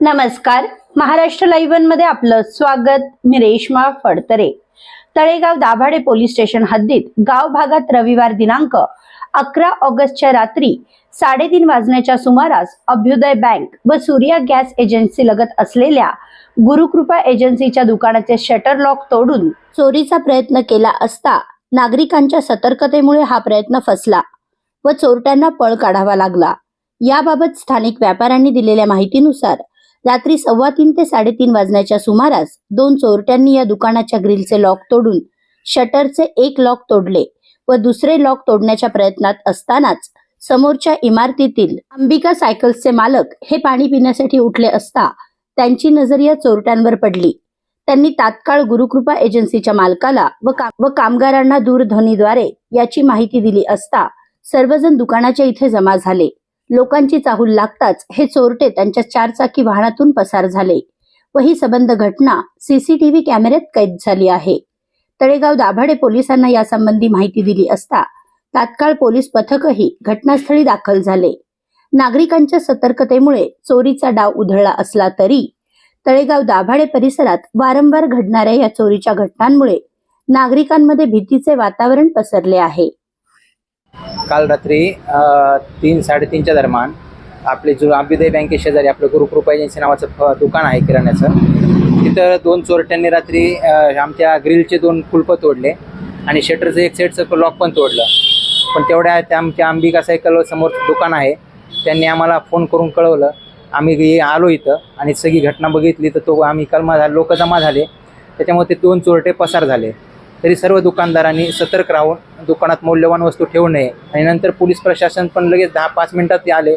नमस्कार. महाराष्ट्र लाईव्हमध्ये आपलं स्वागत. मी रेश्मा फडतरे. तळेगाव दाभाडे पोलीस स्टेशन हद्दीत गाव भागात रविवार दिनांक अकरा ऑगस्टच्या रात्री साडेतीन वाजण्याच्या सुमारास अभ्युदय बँक व सूर्या गॅस एजन्सी लगत असलेल्या गुरुकृपा एजन्सीच्या दुकानाचे शटर लॉक तोडून चोरीचा प्रयत्न केला असता नागरिकांच्या सतर्कतेमुळे हा प्रयत्न फसला व चोरट्यांना पळ काढावा लागला. याबाबत स्थानिक व्यापाऱ्यांनी दिलेल्या माहितीनुसार रात्री सव्वा तीन ते साडेतीन वाजण्याच्या सुमारास दोन चोरट्यांनी या दुकानाच्या ग्रिलचे लॉक तोडून शटरचे एक लॉक तोडले व दुसरे लॉक तोडण्याच्या प्रयत्नात असतानाच समोरच्या इमारतीतील अंबिका सायकल्सचे मालक हे पाणी पिण्यासाठी उठले असता त्यांची नजर या चोरट्यांवर पडली. त्यांनी तात्काळ गुरुकृपा एजन्सीच्या मालकाला व काम व कामगारांना दूरध्वनीद्वारे याची माहिती दिली असता सर्वजण दुकानाच्या इथे जमा झाले. लोकांची चाहूल लागताच हे चोरटे त्यांच्या चारचाकी वाहनातून पसार झाले व ही सबंध घटना सीसीटीव्ही कॅमेऱ्यात कैद झाली आहे. तळेगाव दाभाडे पोलिसांना यासंबंधी माहिती दिली असता तात्काळ पोलीस पथकही घटनास्थळी दाखल झाले. नागरिकांच्या सतर्कतेमुळे चोरीचा डाव उधळला असला तरी तळेगाव दाभाडे परिसरात वारंवार घडणाऱ्या या चोरीच्या घटनांमुळे नागरिकांमध्ये भीतीचे वातावरण पसरले आहे. काल रात्री तीन साडेतीनच्या दरम्यान आपले जो अभ्युदय बँके शेजारी आपलं गुरुकृपा एजन्सी नावाचं फ दुकान आहे किराण्याचं. तिथं दोन चोरट्यांनी रात्री आमच्या ग्रिलचे दोन कुलपं तोडले आणि शटरचं एक साईडचं लॉक पण तोडलं. पण तेवढ्या त्या आमच्या अंबिका सायकल समोर दुकान आहे. त्यांनी आम्हाला फोन करून कळवलं. आम्ही आलो इथं आणि सगळी घटना बघितली. तर तो आम्ही कलमा झाले लोक जमा झाले. त्याच्यामुळे ते दोन चोरटे पसार झाले. तरी सर्व दुकानदारांनी सतर्क राहून दुकानात मौल्यवान वस्तू ठेवू नये. आणि नंतर पोलीस प्रशासन पण लगेच दहा पाच मिनिटात ते आले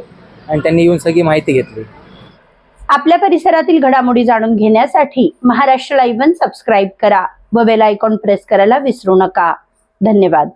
आणि त्यांनी येऊन सगळी माहिती घेतली. आपल्या परिसरातील घडामोडी जाणून घेण्यासाठी महाराष्ट्र लाईव्ह सबस्क्राईब करा व बेल आयकॉन प्रेस करायला विसरू नका. धन्यवाद.